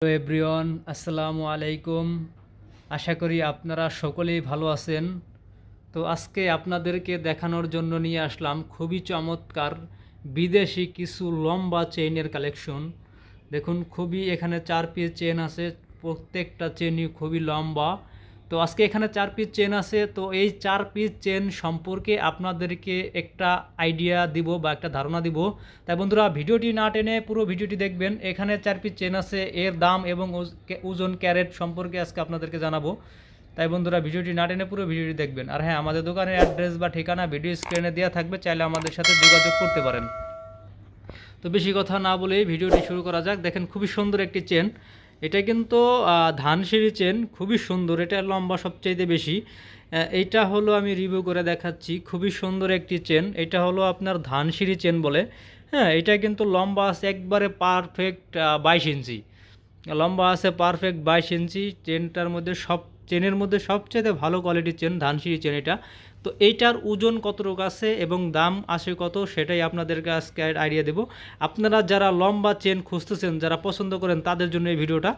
Hello everyone, আসসালামু আলাইকুম। আশা করি আপনারা সকলেই ভালো আছেন। তো আজকে আপনাদেরকে দেখানোর জন্য নিয়ে আসলাম খুবই চমৎকার বিদেশি কিছু লম্বা চেইনের কালেকশন। দেখুন, খুবই এখানে চার পিস চেন আছে, প্রত্যেকটা চেনই খুবই লম্বা। তো আজকে এখানে চার পিস চেন আছে, তো এই চার পিস চেন সম্পর্কে আপনাদেরকে একটা আইডিয়া দিব বা একটা ধারণা দিব। তাই বন্ধুরা, ভিডিওটি না টেনে পুরো ভিডিওটি দেখবেন। এখানে চার পিস চেন আছে, এর দাম এবং ওজন ক্যারেট সম্পর্কে আজকে আপনাদেরকে জানাব। তাই বন্ধুরা, ভিডিওটি না টেনে পুরো ভিডিওটি দেখবেন। আর হ্যাঁ আমাদের দোকানের অ্যাড্রেস বা ঠিকানা ভিডিও স্ক্রিনে দেওয়া থাকবে, চাইলে আমাদের সাথে যোগাযোগ করতে পারেন। তো বেশি কথা না বলেই ভিডিওটি শুরু করা যাক। দেখেন, খুবই সুন্দর একটি চেন এটা কিন্তু আহ, ধানসিঁড়ি চেন খুবই সুন্দর এটা লম্বা সবচাইতে বেশি। এইটা হলো আমি রিভিউ করে দেখাচ্ছি খুবই সুন্দর একটি চেন এটা হলো আপনার ধানসিঁড়ি চেন বলে। হ্যাঁ এটা কিন্তু লম্বা আছে একবারে পারফেক্ট বাইশ ইঞ্চি। লম্বা আছে পারফেক্ট বাইশ ইঞ্চি চেনটার মধ্যে সব চেনের মধ্যে সবচেয়ে ভালো কোয়ালিটির চেন ধানসিঁড়ি চেন এটা। তো এইটার ওজন কতটুকু আছে এবং দাম আসে কত, সেটাই আপনাদেরকে আজকে আইডিয়া দেব। আপনারা যারা লম্বা চেন খুঁজতেছেন, যারা পছন্দ করেন, তাদের জন্য এই ভিডিওটা।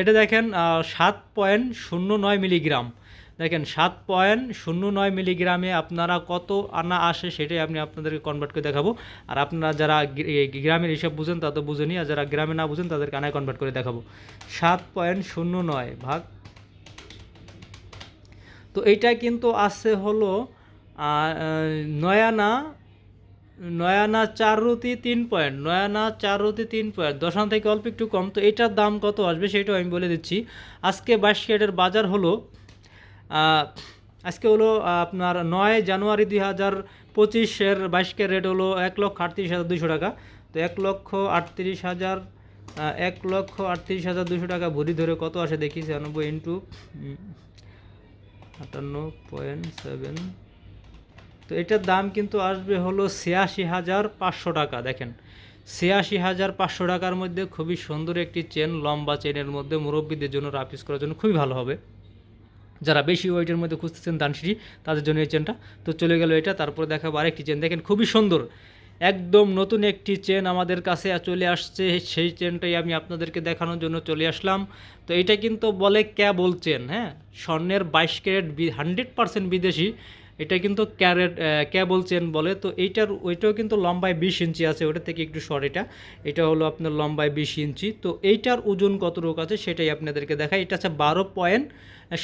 এটা দেখেন সাত পয়েন্ট শূন্য নয় মিলিগ্রাম। দেখেন, সাত পয়েন্ট শূন্য নয় মিলিগ্রামে আপনারা কত আনা আসে, সেটাই আমি আপনাদেরকে কনভার্ট করে দেখাবো। আর আপনারা যারা গ্রামের হিসাব বুঝেন, তা তো বুঝেনি আর যারা গ্রামে না বুঝেন, তাদেরকে আনায় কনভার্ট করে দেখাবো। সাত পয়েন্ট শূন্য নয় ভাগ তো এইটা কিন্তু আছে হলো নয়ানা নয়ানা চার রুতি তিন পয়েন্ট, নয়ানা চার রুতি তিন পয়েন্ট, দশান থেকে অল্প একটু কম, তো এটার দাম কত আসবে সেটাও আমি বলে দিচ্ছি। আজকে বাইশ ক্যারেটের বাজার হলো আজকে হলো আপনার নয় জানুয়ারি দুই হাজার পঁচিশের বাইশ ক্যারেট হলো এক লক্ষ আটত্রিশ হাজার দুশো টাকা। তো এক লক্ষ আটত্রিশ হাজার এক লক্ষ আটত্রিশ হাজার দুশো টাকা ভরি ধরে কত আসে দেখি, ছিয়ানব্বই ইন্টু আটান্ন পয়েন্ট সেভেন। তো এটার দাম কিন্তু আসবে হলো ছিয়াশি হাজার পাঁচশো টাকা, দেখেন। ছিয়াশি হাজার পাঁচশো টাকার মধ্যে খুবই সুন্দর একটি চেন, লম্বা চেনের মধ্যে মুরব্বীদের জন্য রাপিস করার জন্য খুবই ভালো হবে। যারা বেশি ওয়েটের মধ্যে খুঁজতেছেন দানসিঁড়ি তাদের জন্য এই চেনটা। তো চলে গেল এটা, তারপরে দেখাবো আরেকটি চেন। দেখেন খুবই সুন্দর। একদম নতুন একটি চেন আমাদের কাছে চলে আসছে। সেই চেনটাই আমি আপনাদেরকে দেখানোর জন্য চলে আসলাম। তো এটা কিন্তু বলে ক্যাবল চেন হ্যাঁ? স্বর্ণের বাইশ ক্যারেট হান্ড্রেড পার্সেন্ট বিদেশি। এটা কিন্তু ক্যারেট ক্যাবল চেন বলে, তো এইটার, ওইটাও কিন্তু লম্বায় বিশ ইঞ্চি আছে, ওটা থেকে একটু শর্ট এটা। এটা হলো আপনার লম্বায় বিশ ইঞ্চি। তো এইটার ওজন কত রোগ আছে সেটাই আপনাদেরকে দেখাই। এটা আছে বারো পয়েন্ট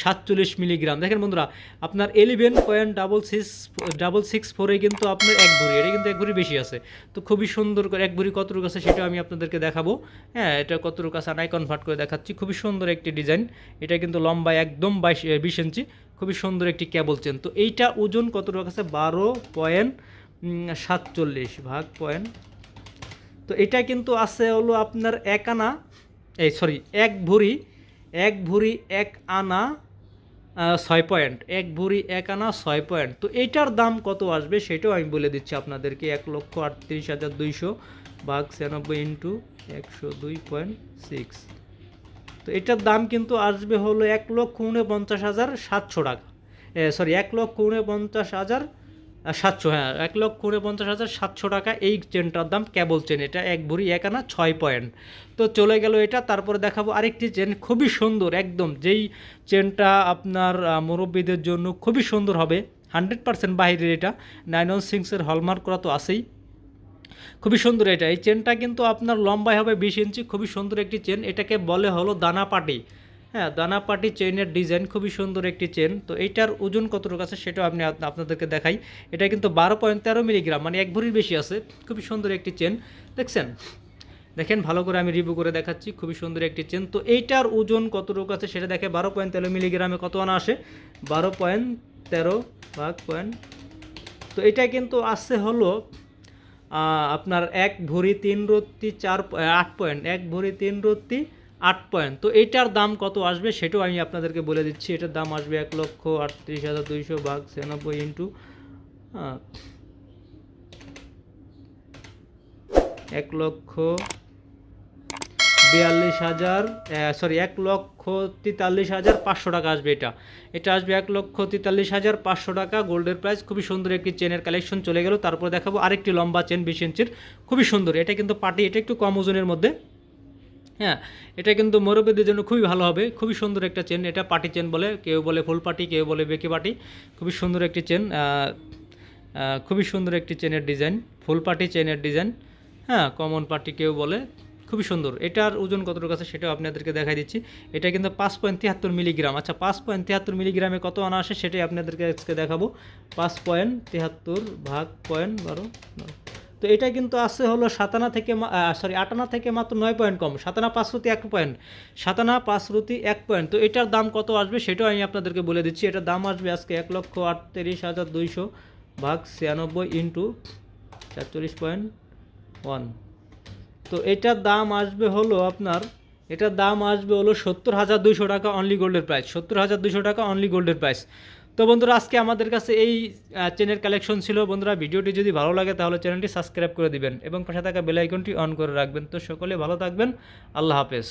সাতচল্লিশ মিলিগ্রাম দেখেন বন্ধুরা, আপনার eleven point double six double six ফোরে কিন্তু আপনার এক ভরি, এটা কিন্তু এক ভরি বেশি আছে। তো খুবই সুন্দর করে এক ভরি কত রোগ আছে সেটা আমি আপনাদেরকে দেখাবো। হ্যাঁ এটা কত রোগ আছে নাই কনভার্ট করে দেখাচ্ছি। খুবই সুন্দর একটি ডিজাইন এটা কিন্তু লম্বায় একদম বাইশ, বিশ ইঞ্চি। খুবই সুন্দর একটি ক্যাবল চেন তো এইটা ওজন কত আছে? বারো পয়েন্ট সাতচল্লিশ ভাগ পয়েন্ট। তো এটা কিন্তু আছে হলো আপনার এক আনা, এই সরি এক ভরি এক ভরি এক আনা ছয় পয়েন্ট। এক ভরি এক আনা, ছয় পয়েন্ট। তো এইটার দাম কত আসবে সেটাও আমি বলে দিচ্ছি আপনাদেরকে। এক লক্ষ আটত্রিশ হাজার দুইশো ভাগ ছিয়ানব্বই ইন্টু একশো দুই পয়েন্ট সিক্স। তো এটার দাম কিন্তু আসবে হলো এক লক্ষ উনপঞ্চাশ হাজার সাতশো টাকা। সরি এক লক্ষ উনপঞ্চাশ হাজার সাতশো হ্যাঁ এক লক্ষ উনপঞ্চাশ হাজার সাতশো টাকা এই চেনটার দাম কেবল চেন এটা এক ভরি, এক আনা, ছয় পয়েন্ট তো চলে গেল এটা, তারপরে দেখাবো আরেকটি চেন খুবই সুন্দর, একদম, যেই চেনটা আপনার মুরব্বীদের জন্য খুবই সুন্দর হবে হান্ড্রেড পার্সেন্ট বাইরের এটা নাইন ওয়ান সিক্সের হলমার্ক করা তো আছেই। খুবই সুন্দর এটা। এই চেনটা কিন্তু আপনার লম্বায় হবে বিশ ইঞ্চি, খুবই সুন্দর একটি চেন। এটাকে বলে হলো দানাপাটি। হ্যাঁ দানাপাটি চেনের ডিজাইন খুবই সুন্দর একটি চেন। তো এইটার ওজন কতটুকু আছে সেটাও আপনি আপনাদেরকে দেখাই। এটা কিন্তু বারো পয়েন্ট তেরো মিলিগ্রাম মানে এক ভরির বেশি আছে। খুবই সুন্দর একটি চেন। দেখছেন? দেখেন, ভালো করে আমি রিভিউ করে দেখাচ্ছি। খুবই সুন্দর একটি চেন। তো এইটার ওজন কতটুকু আছে সেটা দেখে বারো পয়েন্ট তেরো মিলিগ্রামে কত আনা আসে? বারো পয়েন্ট তেরো ভাগ পয়েন্ট তো এটা কিন্তু আসছে হলো আপনার এক ভরি তিন রত্তি চার আট পয়েন্ট এক ভরি তিন রত্তি আট পয়েন্ট তো এটার দাম কত আসবে সেটাও আমি আপনাদেরকে বলে দিচ্ছি। এটার দাম আসবে এক লক্ষ আটত্রিশ হাজার দুইশো ভাগ ছিয়ানব্বই ইন্টু এক লক্ষ বিয়াল্লিশ হাজার সরি এক লক্ষ তেতাল্লিশ হাজার পাঁচশো টাকা আসবে এটা। এটা আসবে এক লক্ষ তেতাল্লিশ হাজার পাঁচশো টাকা, গোল্ডের প্রাইস। খুবই সুন্দর একটি চেনের কালেকশন চলে গেল। তারপর দেখাবো আরেকটি লম্বা চেন, বিশ ইঞ্চির। খুবই সুন্দর। এটা কিন্তু পার্টি এটা একটু কম ওজনের মধ্যে। হ্যাঁ এটা কিন্তু মুরব্বীদের জন্য খুবই ভালো হবে। খুবই সুন্দর একটা চেন। এটা পাটি চেন বলে, কেউ বলে ফুল পাটি, কেউ বলে বেকি পাটি। খুবই সুন্দর একটি চেন। খুবই সুন্দর একটি চেনের ডিজাইন। ফুল পাটি চেনের ডিজাইন। হ্যাঁ কমন পাটি কেউ বলে। খুবই সুন্দর। এটার ওজন কতটুকু আছে সেটাও আপনাদেরকে দেখাই দিচ্ছি। এটা কিন্তু পাঁচ পয়েন্ট তিয়াত্তর মিলিগ্রাম। আচ্ছা পাঁচ পয়েন্ট তিয়াত্তর মিলিগ্রামে কত আনা আসে সেটাই আপনাদেরকে আজকে দেখাবো। পাঁচ পয়েন্ট তিয়াত্তর ভাগ পয়েন্ট বারো। তো এটা কিন্তু আছে হলো সাতানা থেকে সরি আটানা থেকে মাত্র নয় পয়েন্ট কম। সাতানা পাঁচ রুতি এক পয়েন্ট। সাতানা পাঁচ রুতি এক পয়েন্ট। তো এটার দাম কত আসবে সেটাও আমি আপনাদেরকে বলে দিচ্ছি। এটার দাম আসবে আজকে এক লক্ষ আটত্রিশ হাজার দুইশো ভাগ ছিয়ানব্বই ইন্টু চারচল্লিশ পয়েন্ট ওয়ান। তো এটার দাম আসবে হলো আপনার, এটার দাম আসবে হলো সত্তর হাজার দুইশো টাকা অনলি গোল্ডের প্রাইস সত্তর হাজার দুশো টাকা অনলি গোল্ডের প্রাইস তো বন্ধুরা, আজকে আমাদের কাছে এই চেনের কালেকশন ছিল। বন্ধুরা, ভিডিওটি যদি ভালো লাগে তাহলে চ্যানেলটি সাবস্ক্রাইব করে দিবেন এবং পাশে থাকা বেল আইকনটি অন করে রাখবেন। তো সকলে ভালো থাকবেন। আল্লাহ হাফেজ।